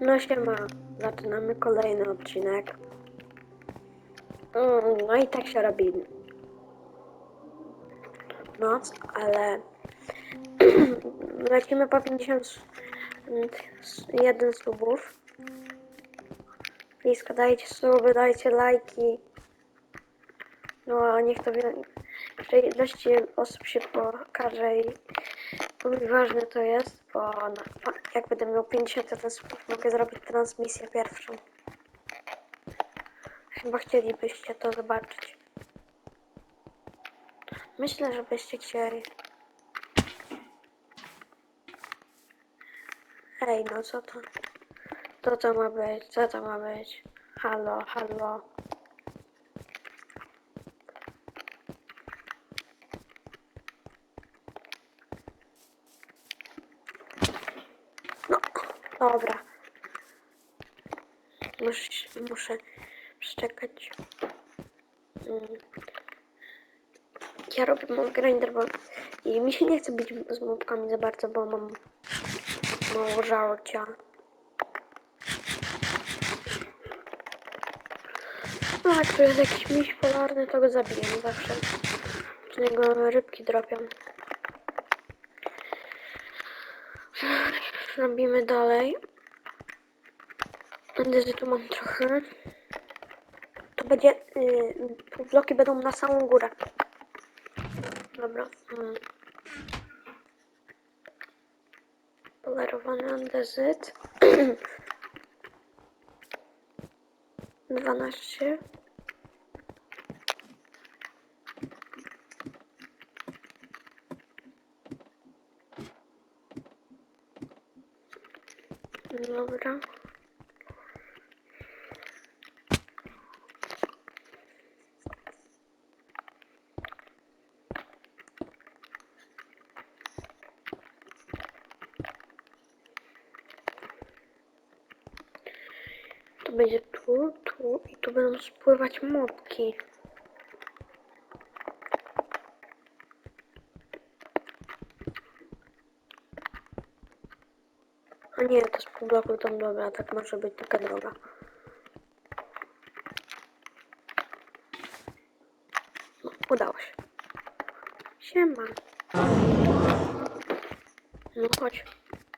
No siema, zaczynamy kolejny odcinek. Mm, No i tak się robi noc, ale lecimy po 51 subów. Blisko dajcie suby, dajcie lajki. No niech to że ilości osób się pokaże i ważne to jest, bo na, jak będę miał 51 subów, mogę zrobić transmisję pierwszą. Chyba chcielibyście to zobaczyć. Myślę, że byście chcieli. Ej, no co to? Co to ma być? Co to ma być? Halo, halo. No, dobra. Muszę, muszę przeczekać. Mm. Ja robię mob grinder, bo i mi się nie chce być z mobkami za bardzo, bo mam mało żarcia. No, jak tu jest jakiś miś polarny, to go zabiję zawsze. Z niego rybki dropią. Robimy dalej. Andezy tu mam trochę. To będzie. Yy, bloki będą na samą górę. Dobra. Mm. Polerowany andezyt. 12. Dobra. To będzie tu, tu i tu będą spływać mopki. Nie, to z pół bloku tam dobra, tak może być taka droga. No, udało się. Siema. No chodź.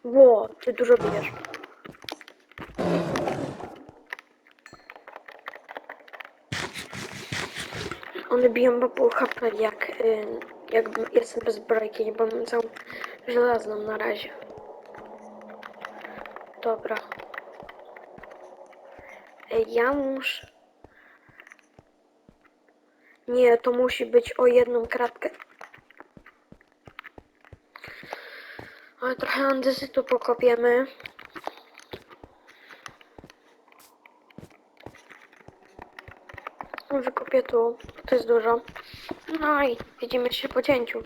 Ło, ty dużo bijesz. One biją po pół HP, jak, y, jak jestem bez brajki, bo mam całą żelazną na razie. Dobra. Ja muszę... Nie, to musi być o jedną kratkę. Ale trochę andezytu pokopiemy. Wykopię tu, to jest dużo. No i widzimy się po cięciu.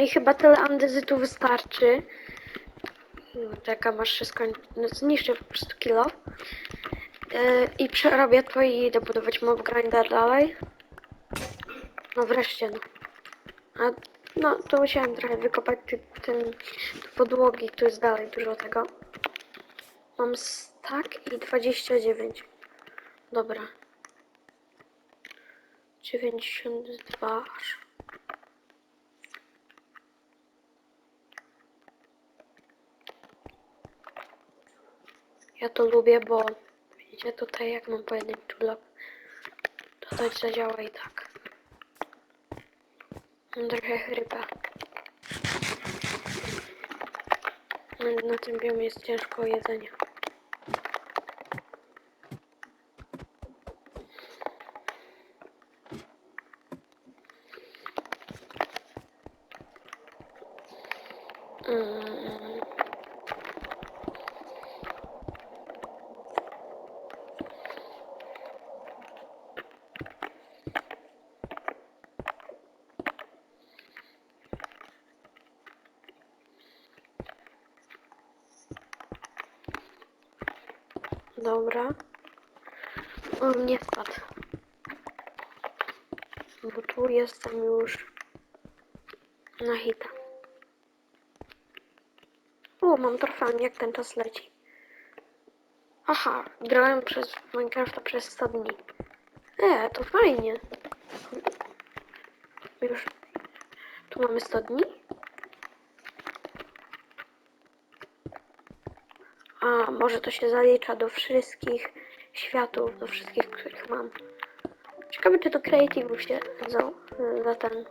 I chyba tyle andezytu wystarczy. No, masz się skończyć. No, zniszczę po prostu kilo. Yy, I przerobię to i idę budować mob grinder dalej. No wreszcie, no. A, no, to musiałem trochę wykopać ty, te podłogi, tu jest dalej dużo tego. Mam stack i 29. Dobra. 92 aż. Ja to lubię, bo widzicie tutaj jak mam pojedynczy blok, to to zadziała i tak. Mam trochę chrypa. Na- tym biomie jest ciężko jedzenie. Mm. Dobra. O, nie spadł. Bo tu jestem już na hita. O, mam trofeum, jak ten czas leci. Aha, grałem przez Minecrafta przez 100 dni. E, to fajnie. Już. Tu mamy 100 dni. A, może to się zalicza do wszystkich światów, do wszystkich, których mam. Ciekawe, czy to Creative się za, za ten.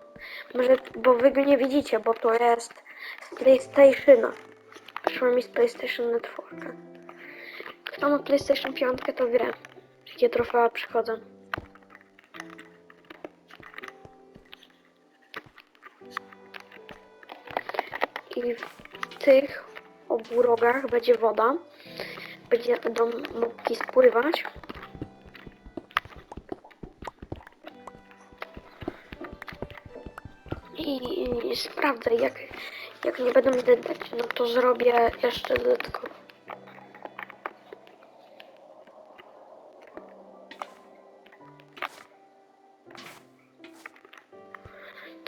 Może, bo wy go nie widzicie, bo to jest z PlayStationa. Mi z PlayStation Networka. Kto ma PlayStation 5, to wie, jakie trofea przychodzą. I w tych obu rogach będzie woda. Będą mopki spływać. I, i sprawdzę, jak, jak nie będą dydać, no to zrobię jeszcze dodatkowo.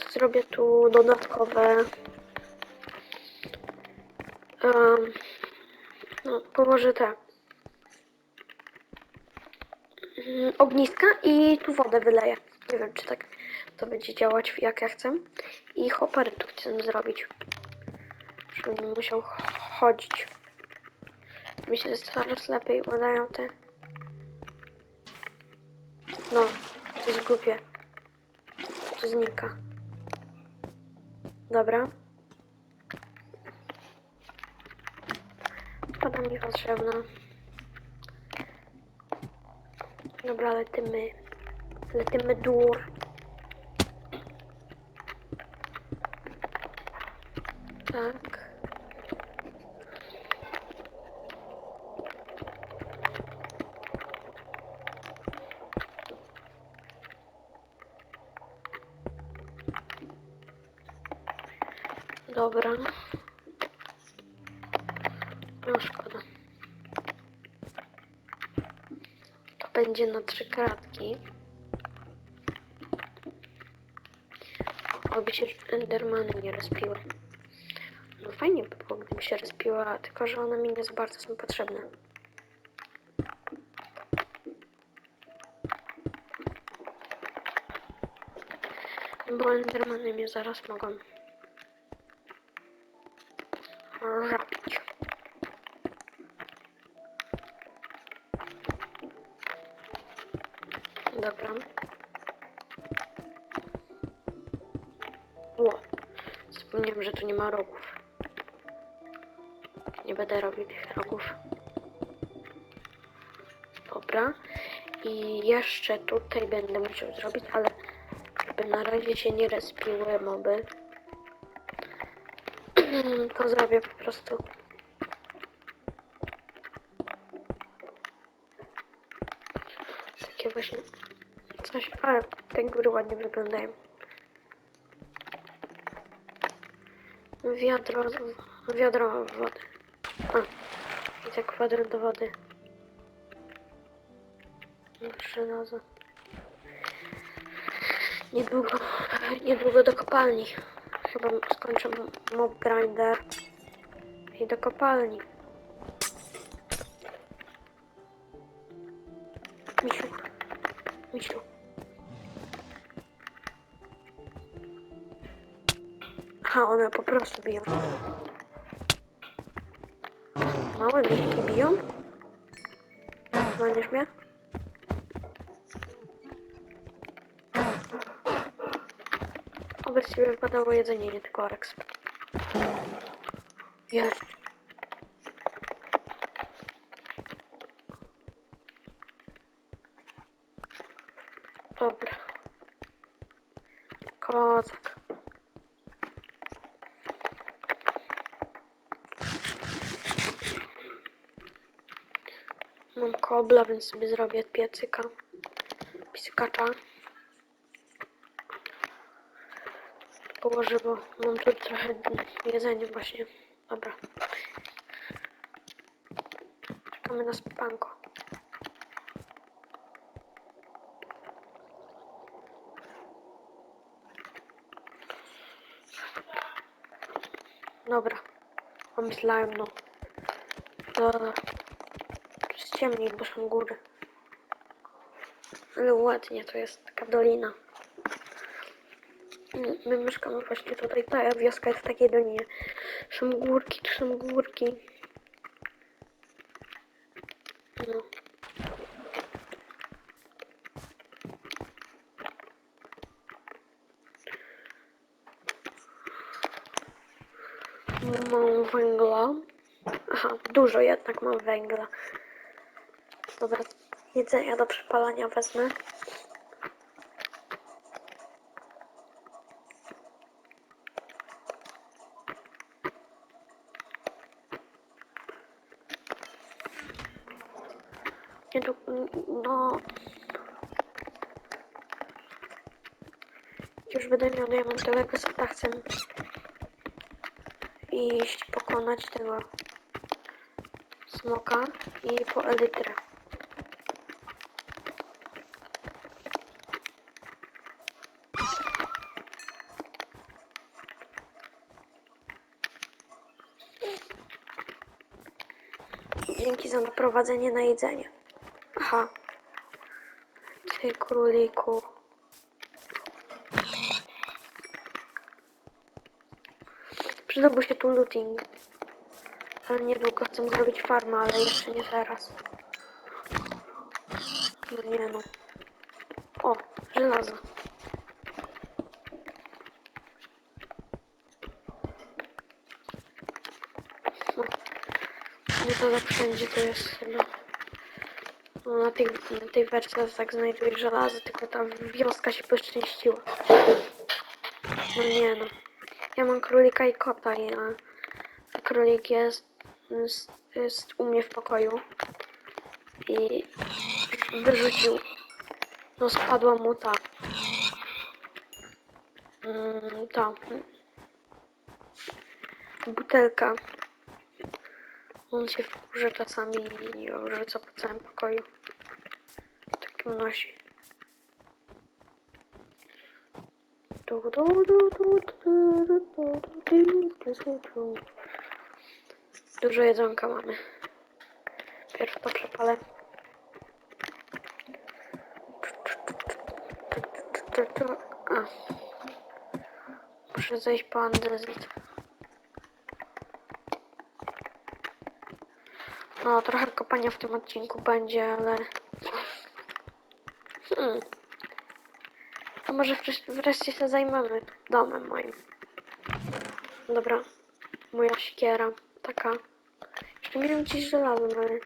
Zrobię tu dodatkowe położę te mm, ogniska i tu wodę wyleję. Nie wiem, czy tak to będzie działać jak ja chcę. I hopery tu chcę zrobić. Żebym musiał chodzić. Myślę, że coraz lepiej udają te... No, to jest głupie. To znika. Dobra. Mi potrzebna. Dobra, letymy. Letymy dur. Tak. Dobra. Będzie na trzy kratki. Oby się Endermany nie rozpiły. No fajnie by było, gdyby się rozpiła, tylko że one mi nie za bardzo są potrzebne. Bo Endermany mnie zaraz mogą zabić. Dobra. O, zapomniałem, że tu nie ma rogów. Nie będę robił tych rogów. Dobra. I jeszcze tutaj będę musiał zrobić, ale żeby na razie się nie respiły moby, to zrobię po prostu. Takie właśnie coś, ale te góry ładnie wyglądają. Wiadro, wiadro wody. A, tak kwadrat do wody. Żelazo. Niedługo, niedługo do kopalni. Chyba skończę mob grinder. I do kopalni. Misiu. Misiu. Он меня попросту бьет. Мама, вместе бьем. Надо меня. Область себе подавая за ней, это Корекс. Я Kobla, więc sobie zrobię piecyka. Piskacza. Położę, bo mam tu trochę jedzenia właśnie. Dobra. Czekamy na spanko. Dobra. Pomyślałem, no. Dobra. Ciemniej, bo są góry. Ale ładnie, to jest taka dolina. My mieszkamy właśnie tutaj, ta wioska jest w takiej dolinie. Są górki, tu są górki. No. Mam węgla. Aha, dużo jednak mam węgla. Dobra, jedzenia do przepalania wezmę. No... Już będę miał diamentowego seta, chcę iść pokonać tego smoka i po elytrę. Naprowadzenie na jedzenie. Aha. Ty króliku. Przydałby się tu looting. Ale niedługo chcę zrobić farmę, ale jeszcze nie teraz. No nie no. O, żelazo. No. Tak wszędzie to jest chyba. No, na tej, na tej wersji tak znajduje żelazo, tylko ta wioska się poszczęściła. No nie no. Ja mam królika i kota, i, a a królik jest, jest, jest u mnie w pokoju. I wyrzucił. No spadła mu ta. Mm, ta. Butelka. On się wkurzy czasami i rzuca po całym pokoju. Takim nosi. Dużo jedzonka mamy. Pierw to przepalę. A. Muszę zejść po andezit. No, trochę kopania w tym odcinku będzie, ale... Hmm. To może wreszcie, się zajmiemy domem moim. Dobra. Moja siekiera. Taka. Jeszcze miałem gdzieś żelazo, ale...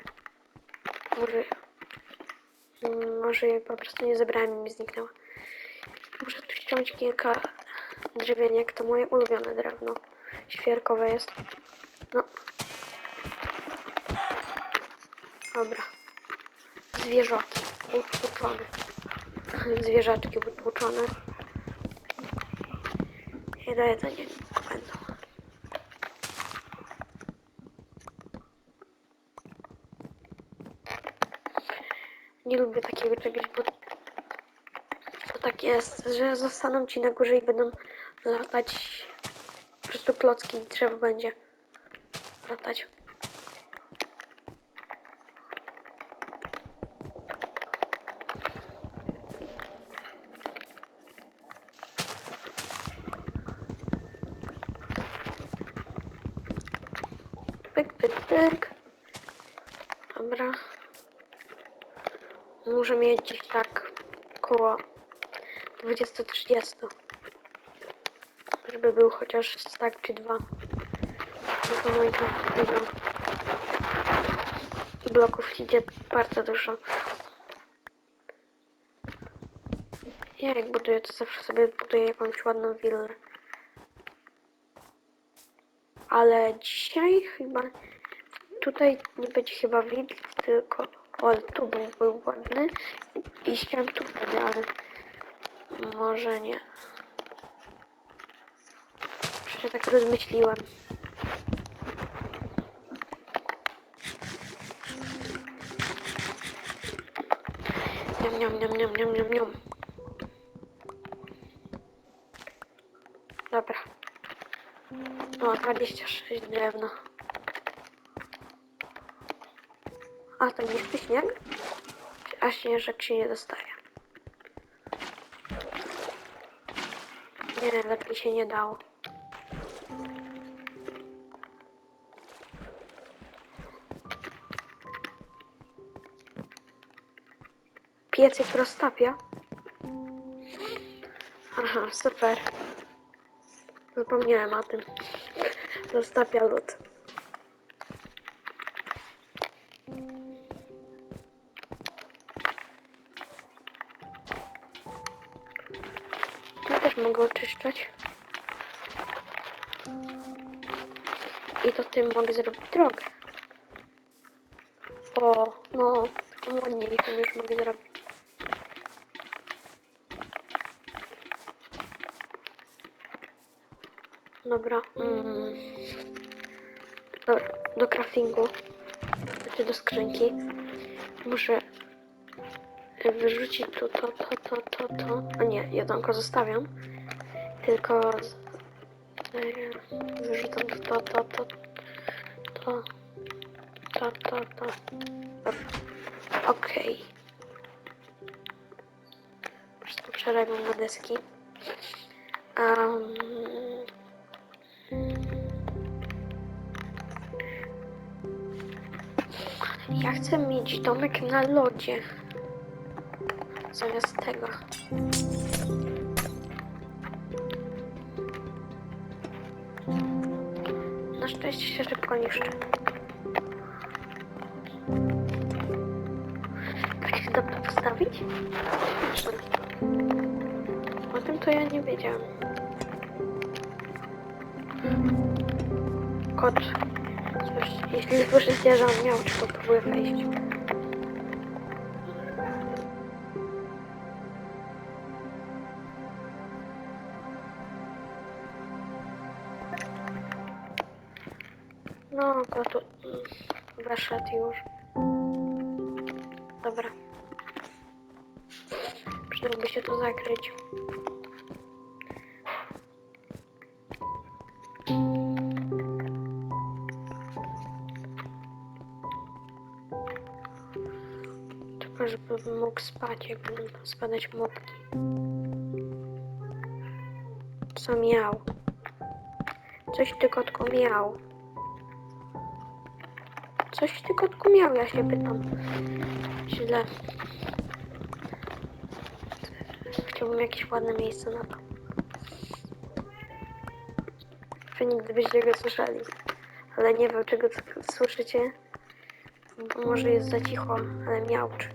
Może... Może po prostu nie zebrałem i mi zniknęła. Muszę tu ściąć kilka drzewieniek. To moje ulubione drewno. Świerkowe jest. Dobra. Zwierzaki utłuczone. Zwierzaczki utłuczone. I do jedzenia będą. Nie lubię takiego czegoś, bo, bo tak jest, że zostaną ci na górze i będą latać po prostu klocki i trzeba będzie latać. 20-30. Żeby był chociaż stack czy dwa. No to moich dużo. Bloków idzie bardzo dużo. Ja jak buduję, to zawsze sobie buduję jakąś ładną willę. Ale dzisiaj chyba tutaj nie będzie chyba wilk, tylko o, tu był, był ładny i chciałem tu wtedy, ale może nie. Przecież tak rozmyśliłem. Niam, niam, niam, niam, niam, niam, niam. Dobra. No, 26 drewna. A, to nie śnieg? A śnieżek się nie dostaje. Nie, lepiej się nie dało. Piecyk roztapia. Aha, super. Zapomniałem o tym. Roztapia lód. I to tym mogę zrobić drogę. O, no, taką ładniejszą już mogę zrobić. Dobra. Mm. Dobra, do craftingu. Znaczy do skrzynki. Muszę wyrzucić tu to, to, to, to, to. A nie, jedzonko zostawiam. Tylko e, wyrzucam to, to, to, to, to, to, to. Okej. Po przerabiam na deski. Um, ja chcę mieć domek na lodzie. Zamiast tego. Się szybko niszczy. Tak się to postawić? O tym to ja nie wiedziałam. Kot. Jeśli słyszycie, że on miał, to próbuję wejść. Mm, wyszedł już. Dobra. Przydałoby się to zakryć. Tylko żeby mógł spać, jak spadać mopki. Co miał? Coś ty kotku miał. Coś ty kotku miał, ja się pytam. Źle. Chciałbym jakieś ładne miejsce na to. Wy nigdy byście go słyszeli. Ale nie wiem, czego słyszycie. Bo może jest za cicho, ale miałczy.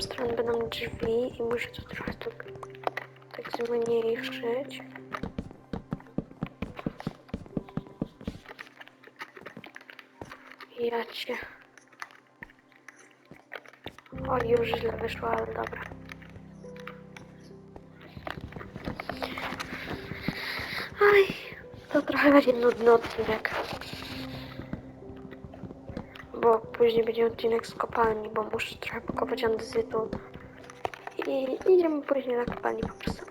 drugą stronę będą drzwi i muszę to trochę tu, tak zmniejszyć. Ja cię. O, już źle wyszło, ale dobra. Aj, to trochę będzie nudny odcinek. Później będzie odcinek z kopalni, bo muszę trochę pokopać andezytu. I idziemy później na kopalni po prostu.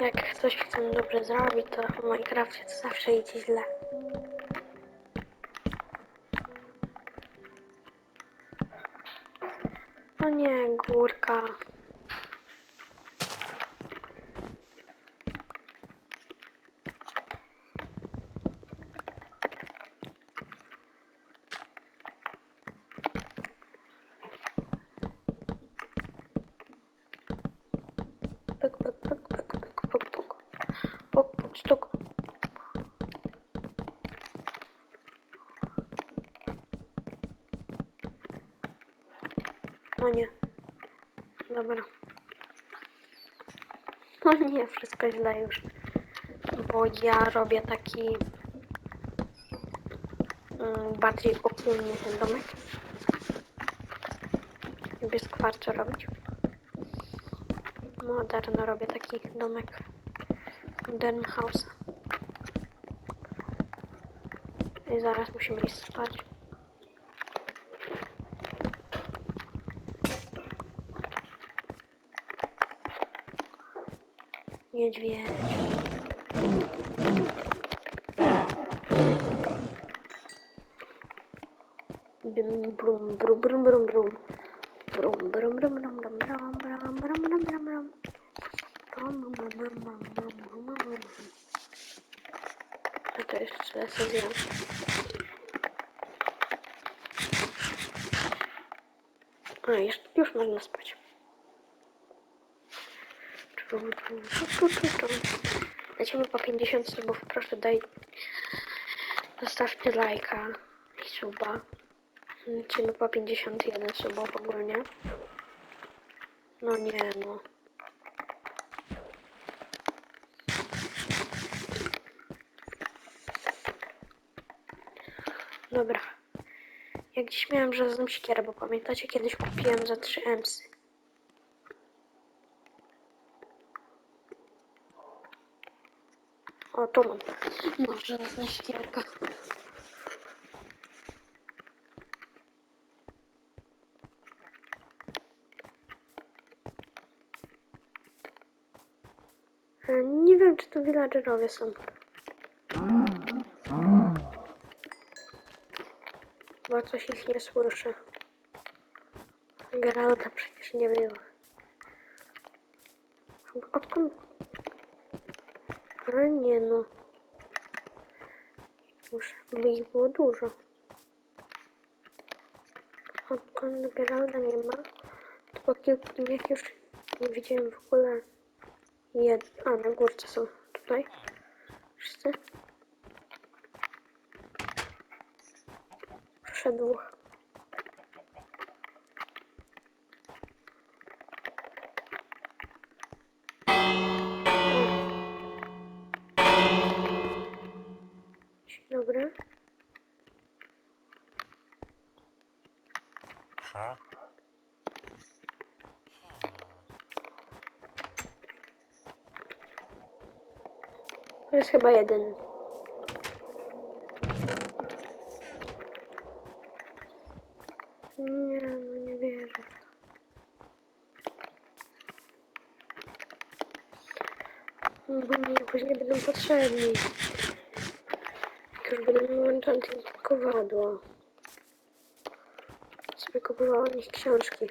Jak coś chcę dobrze zrobić, to w Minecrafcie to zawsze idzie źle. курка. Wszystko źle już. Bo ja robię taki mm, bardziej opłynny ten domek. Lubię z kwarcu robić. Moderno robię taki domek. Modern house. I zaraz musimy iść spać. Niedźwiedź. Brum, brum, brum, brum, brum, brum. Brum, Tru. Lecimy po 50 subów, proszę daj. Zostawcie lajka i suba. Lecimy po 51 subów ogólnie. No nie no. Dobra. Jak dziś miałem żelazną siekierę, bo pamiętacie kiedyś kupiłem za 3 emsy. O, tu mam. Żelazna siekierka. E, Nie wiem, czy to villagerowie są. Bo coś ich nie słyszę. Geralta przecież nie było. Odkąd? ранено. Уж блін було дуже. А коли набирав на нема, то поки мягких не видим в куда. Я... А, на горце сам. Туда. Что? Ша двух. Chyba jeden. Nie, no nie wierzę. Bo mi później będą potrzebni. Jak już będę miał enchanting kowadło. Sobie kupowała nich książki.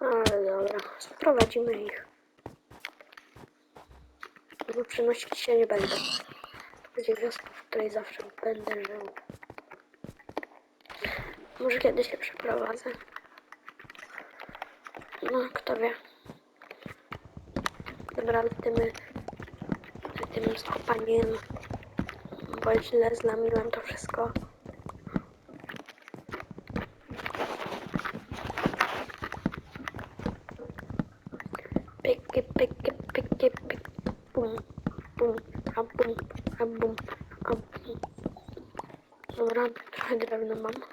Ale dobra, sprowadzimy ich. Bo przynosić się nie będę. To będzie wioska, w której zawsze będę żył. Może kiedyś się przeprowadzę. No, kto wie. Dobra, lecimy tym skopaniem. Bo źle zlamiłem to wszystko. Pyki, pyki, pyki, pyki. Bum, Абум, абум, абум, абум. Ну, рано, древно, мама.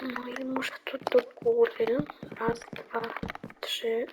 Ну и может тут укуры. Раз, два, три,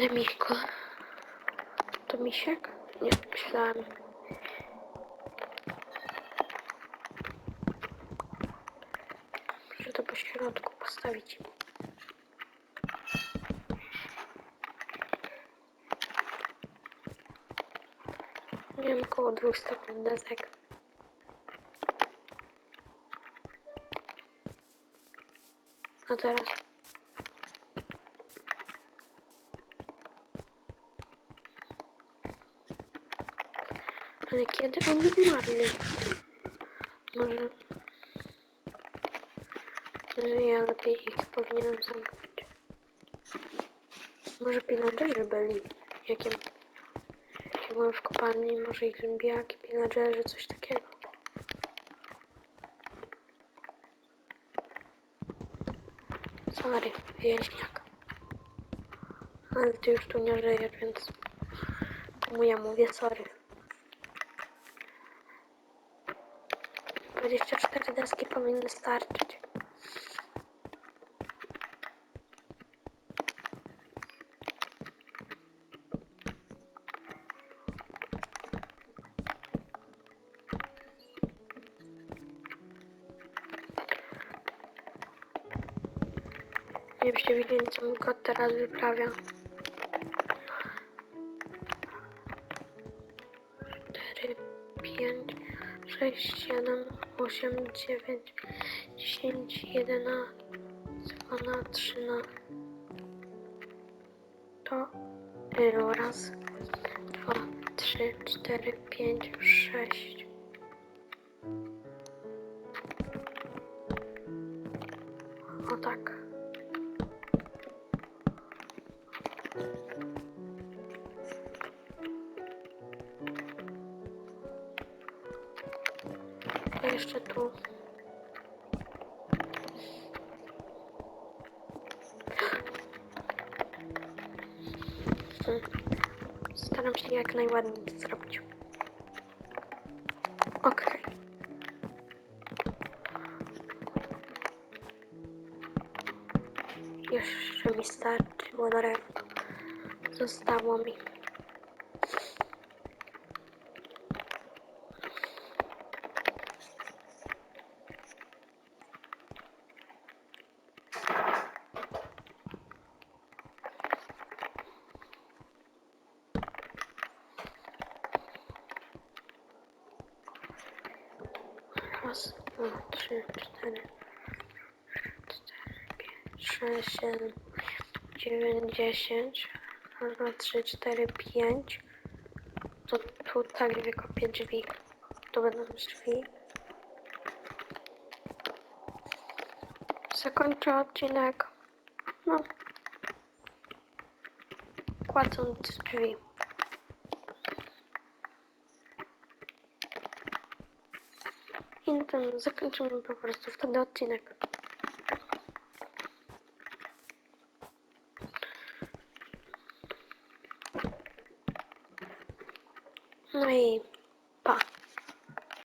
Fajny Miko. To misiek? Nie, myślałem. Muszę to po środku postawić. Wiem, około dwóch stopni desek. A teraz Ale kiedy oni umarli? Może... Może ja lepiej ich powinienem zamknąć. Może pillagerzy byli. Jak ja, jak ja byłem w kopalni, może ich zombiaki, pillagerzy, coś takiego. Sorry, wieśniak. Ale ty już tu nie żyjesz, więc... Mu ja mówię sorry. 24 deski powinny starczyć. Nie byście widzieli, co mój kot teraz wyprawia. Sześć, siedem, osiem, dziewięć, dziesięć, jedenaście, dwa, trzy, na to raz, dwa, trzy, cztery, pięć, sześć. Najładniej zrobić. Okej. Jeszcze mi starczyło drewno. Zostało mi. Raz, dwa, trzy, cztery, cztery, pięć, sześć, siedem, dziewięć, dziesięć. Raz, dwa, trzy, cztery, pięć. To tutaj wykopię drzwi. To będą drzwi. Zakończę odcinek. No. Kładąc drzwi. Zakończymy po prostu wtedy odcinek.